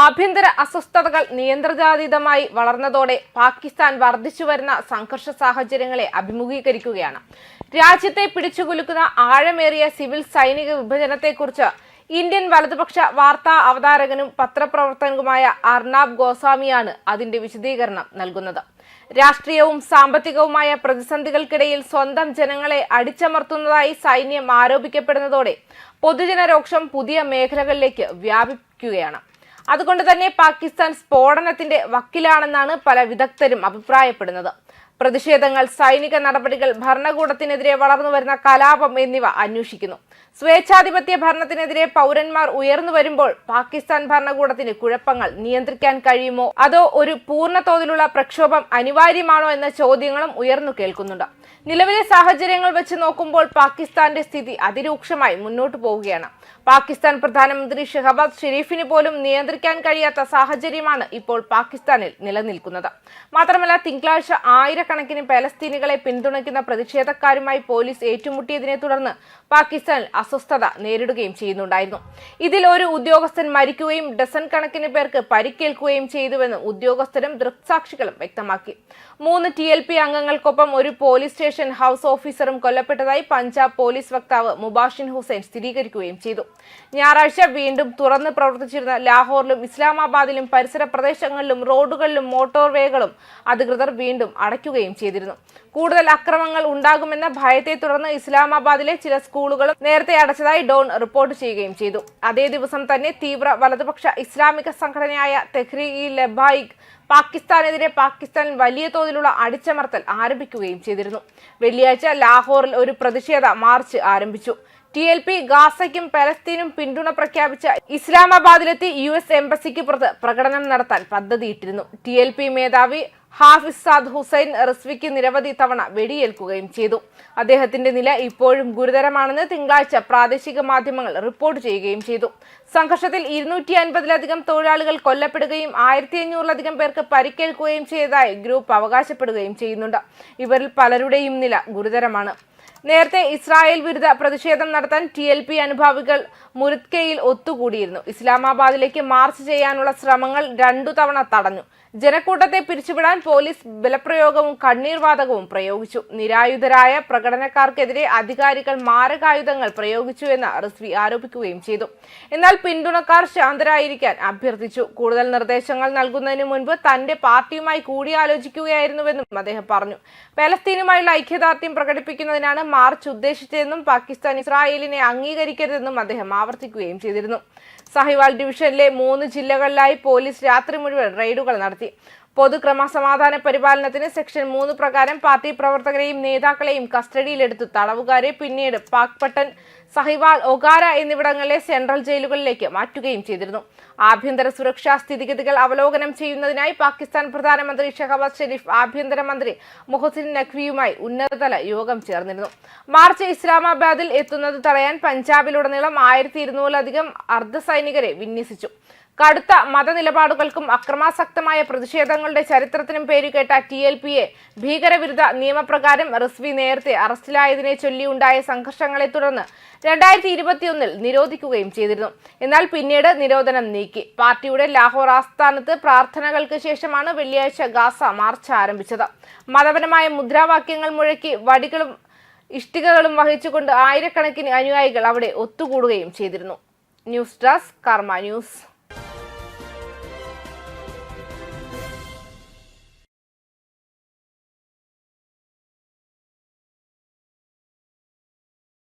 ആഭ്യന്തര അസ്വസ്ഥതകൾ നിയന്ത്രിതാതീതമായി വളർന്നതോടെ പാകിസ്ഥാൻ വർദ്ധിച്ചുവരുന്ന സംഘർഷ സാഹചര്യങ്ങളെ അഭിമുഖീകരിക്കുകയാണ്. രാജ്യത്തെ പിടിച്ചുകുലുക്കുന്ന ആഴമേറിയ സിവിൽ സൈനിക വിഭജനത്തെക്കുറിച്ച് ഇന്ത്യൻ വലതുപക്ഷ വാർത്താ അവതാരകനും പത്രപ്രവർത്തകനുമായ അർണാബ് ഗോസ്വാമിയാണ് അതിന്റെ വിശദീകരണം നൽകുന്നത്. രാഷ്ട്രീയവും സാമ്പത്തികവുമായ പ്രതിസന്ധികൾക്കിടയിൽ സ്വന്തം ജനങ്ങളെ അടിച്ചമർത്തുന്നതായി സൈന്യം ആരോപിക്കപ്പെടുന്നതോടെ പൊതുജനരോക്ഷം പുതിയ മേഖലകളിലേക്ക് വ്യാപിക്കുകയാണ് അതുകൊണ്ട് തന്നെ പാകിസ്ഥാൻ സ്ഫോടനത്തിന്റെ വക്കിലാണെന്നാണ് പല വിദഗ്ധരും അഭിപ്രായപ്പെടുന്നത്. പ്രതിഷേധങ്ങൾ സൈനിക നടപടികൾ ഭരണകൂടത്തിനെതിരെ വളർന്നുവരുന്ന കലാപം എന്നിവ അന്വേഷിക്കുന്നു. സ്വേച്ഛാധിപത്യ ഭരണത്തിനെതിരെ പൗരന്മാർ ഉയർന്നു വരുമ്പോൾ പാകിസ്ഥാൻ ഭരണകൂടത്തിന് കുഴപ്പങ്ങൾ നിയന്ത്രിക്കാൻ കഴിയുമോ? അതോ ഒരു പൂർണ തോതിലുള്ള പ്രക്ഷോഭം അനിവാര്യമാണോ എന്ന ചോദ്യങ്ങളും ഉയർന്നു കേൾക്കുന്നുണ്ട്. നിലവിലെ സാഹചര്യങ്ങൾ വെച്ച് നോക്കുമ്പോൾ പാകിസ്ഥാന്റെ സ്ഥിതി അതിരൂക്ഷമായി മുന്നോട്ടു പോവുകയാണ്. പാകിസ്ഥാൻ പ്രധാനമന്ത്രി ഷെഹബാദ് ഷെരീഫിന് പോലും നിയന്ത്രിക്കാൻ കഴിയാത്ത സാഹചര്യമാണ് ഇപ്പോൾ പാകിസ്ഥാനിൽ നിലനിൽക്കുന്നത്. മാത്രമല്ല തിങ്കളാഴ്ച ആയിരക്കണക്കിന് പലസ്തീനികളെ പിന്തുണയ്ക്കുന്ന പ്രതിഷേധക്കാരുമായി പോലീസ് ഏറ്റുമുട്ടിയതിനെ തുടർന്ന് പാകിസ്ഥാനിൽ അസ്വസ്ഥത നേരിടുകയും ചെയ്യുന്നുണ്ടായിരുന്നു. ഇതിൽ ഒരു ഉദ്യോഗസ്ഥൻ മരിക്കുകയും ഡസൻ കണക്കിന് പേർക്ക് പരിക്കേൽക്കുകയും ചെയ്തുവെന്ന് ഉദ്യോഗസ്ഥരും ദൃക്സാക്ഷികളും വ്യക്തമാക്കി. മൂന്ന് ടി എൽ പി അംഗങ്ങൾക്കൊപ്പം ഒരു പോലീസ് സ്റ്റേഷൻ ഹൌസ് ഓഫീസറും കൊല്ലപ്പെട്ടതായി പഞ്ചാബ് പോലീസ് വക്താവ് മുബാഷിൻ ഹുസൈൻ സ്ഥിരീകരിക്കുകയും ചെയ്തു. ഞായറാഴ്ച വീണ്ടും തുറന്ന് പ്രവർത്തിച്ചിരുന്ന ലാഹോറിലും ഇസ്ലാമാബാദിലും പരിസര പ്രദേശങ്ങളിലും റോഡുകളിലും മോട്ടോർവേകളും അധികൃതർ വീണ്ടും അടയ്ക്കുകയും ചെയ്തിരുന്നു. കൂടുതൽ അക്രമങ്ങൾ ഉണ്ടാകുമെന്ന ഭയത്തെ തുടർന്ന് ഇസ്ലാമാബാദിലെ ചില സ്കൂളുകളും നേരത്തെ അടച്ചതായി ഡോൺ റിപ്പോർട്ട് ചെയ്യുകയും ചെയ്തു. അതേ ദിവസം തന്നെ തീവ്ര വലതുപക്ഷ ഇസ്ലാമിക സംഘടനയായ തെഹ്രീ ഇ ലബായിക് പാകിസ്ഥാനെതിരെ പാകിസ്ഥാൻ വലിയ തോതിലുള്ള അടിച്ചമർത്തൽ ആരംഭിക്കുകയും ചെയ്തിരുന്നു. വെള്ളിയാഴ്ച ലാഹോറിൽ ഒരു പ്രതിഷേധ മാർച്ച് ആരംഭിച്ചു. ടി എൽ പി ഗാസയ്ക്കും പലസ്തീനും പിന്തുണ പ്രഖ്യാപിച്ച ഇസ്ലാമാബാദിലെത്തി യു എസ് എംബസിക്ക് പുറത്ത് പ്രകടനം നടത്താൻ പദ്ധതിയിട്ടിരുന്നു. ടി എൽ പി മേധാവി ഹാഫിസ് സാദ് ഹുസൈൻ റിസ്വിക്ക് നിരവധി തവണ വെടിയേൽക്കുകയും ചെയ്തു. അദ്ദേഹത്തിന്റെ നില ഇപ്പോഴും ഗുരുതരമാണെന്ന് തിങ്കളാഴ്ച പ്രാദേശിക മാധ്യമങ്ങൾ റിപ്പോർട്ട് ചെയ്യുകയും ചെയ്തു. സംഘർഷത്തിൽ ഇരുന്നൂറ്റി അൻപതിലധികം തൊഴിലാളികൾ കൊല്ലപ്പെടുകയും ആയിരത്തി അഞ്ഞൂറിലധികം പേർക്ക് പരിക്കേൽക്കുകയും ചെയ്തതായി ഗ്രൂപ്പ് അവകാശപ്പെടുകയും ചെയ്യുന്നുണ്ട്. ഇവരിൽ പലരുടെയും നില ഗുരുതരമാണ്. നേരത്തെ ഇസ്രായേൽ വിരുദ്ധ പ്രതിഷേധം നടത്താൻ ടി എൽ പി അനുഭാവികൾ മുരുത്കയിൽ ഒത്തുകൂടിയിരുന്നു. ഇസ്ലാമാബാദിലേക്ക് മാർച്ച് ചെയ്യാനുള്ള ശ്രമങ്ങൾ രണ്ടു തവണ തടഞ്ഞു. ജനക്കൂട്ടത്തെ പിരിച്ചുവിടാൻ പോലീസ് ബലപ്രയോഗവും കണ്ണീർവാതകവും പ്രയോഗിച്ചു. നിരായുധരായ പ്രകടനക്കാർക്കെതിരെ അധികാരികൾ മാരകായുധങ്ങൾ പ്രയോഗിച്ചുവെന്ന് റിസ്വി ആരോപിക്കുകയും ചെയ്തു. എന്നാൽ പിന്തുണക്കാർ ശാന്തരായിരിക്കാൻ അഭ്യർത്ഥിച്ചു. കൂടുതൽ നിർദ്ദേശങ്ങൾ നൽകുന്നതിന് മുൻപ് തന്റെ പാർട്ടിയുമായി കൂടിയാലോചിക്കുകയായിരുന്നുവെന്നും അദ്ദേഹം പറഞ്ഞു. പലസ്തീനുമായുള്ള ഐക്യദാർഢ്യം പ്രകടിപ്പിക്കുന്നതിനാണ് മാർച്ച് ഉദ്ദേശിച്ചതെന്നും പാകിസ്ഥാൻ ഇസ്രായേലിനെ അംഗീകരിക്കരുതെന്നും അദ്ദേഹം ആവർത്തിക്കുകയും ചെയ്തിരുന്നു. സഹിവാൾ ഡിവിഷനിലെ മൂന്ന് ജില്ലകളിലായി പോലീസ് രാത്രി മുഴുവൻ റെയ്ഡുകൾ നടത്തി. പൊതുക്രമസമാധാന പരിപാലനത്തിന് സെക്ഷൻ മൂന്ന് പ്രകാരം പാർട്ടി പ്രവർത്തകരെയും നേതാക്കളെയും കസ്റ്റഡിയിലെടുത്തു തടവുകാരെ പിന്നീട് പാക്പട്ടൻ സഹിവാൾ ഒഗാര എന്നിവിടങ്ങളിലെ സെൻട്രൽ ജയിലുകളിലേക്ക് മാറ്റുകയും ചെയ്തിരുന്നു. ആഭ്യന്തര സുരക്ഷാ സ്ഥിതിഗതികൾ അവലോകനം ചെയ്യുന്നതിനായി പാകിസ്ഥാൻ പ്രധാനമന്ത്രി ഷഹബാസ് ഷെരീഫ് ആഭ്യന്തരമന്ത്രി മുഹസിൻ നഖ്വിയുമായി ഉന്നതതല യോഗം ചേർന്നിരുന്നു. മാർച്ച് ഇസ്ലാമാബാദിൽ എത്തുന്നത് തടയാൻ പഞ്ചാബിലുടനീളം ആയിരത്തി ഇരുന്നൂറിലധികം അർദ്ധസൈനികരെ വിന്യസിച്ചു. കടുത്ത മതനിലപാടുകൾക്കും അക്രമാസക്തമായ പ്രതിഷേധങ്ങളുടെ ചരിത്രത്തിനും പേരുകേട്ട ടി എൽ പിയെ ഭീകരവിരുദ്ധ നിയമപ്രകാരം റിസ്വി നേരത്തെ അറസ്റ്റിലായതിനെ ചൊല്ലിയുണ്ടായ സംഘർഷങ്ങളെ തുടർന്ന് രണ്ടായിരത്തി ഇരുപത്തിയൊന്നിൽ നിരോധിക്കുകയും ചെയ്തിരുന്നു. എന്നാൽ പിന്നീട് നിരോധനം നീക്കി. പാർട്ടിയുടെ ലാഹോർ ആസ്ഥാനത്ത് പ്രാർത്ഥനകൾക്ക് ശേഷമാണ് വെള്ളിയാഴ്ച ഗാസ മാർച്ച് ആരംഭിച്ചത്. മതപരമായ മുദ്രാവാക്യങ്ങൾ മുഴക്കി വടികളും ഇഷ്ടികകളും വഹിച്ചുകൊണ്ട് ആയിരക്കണക്കിന് അനുയായികൾ അവിടെ ഒത്തുകൂടുകയും ചെയ്തിരുന്നു. News desk Karma news.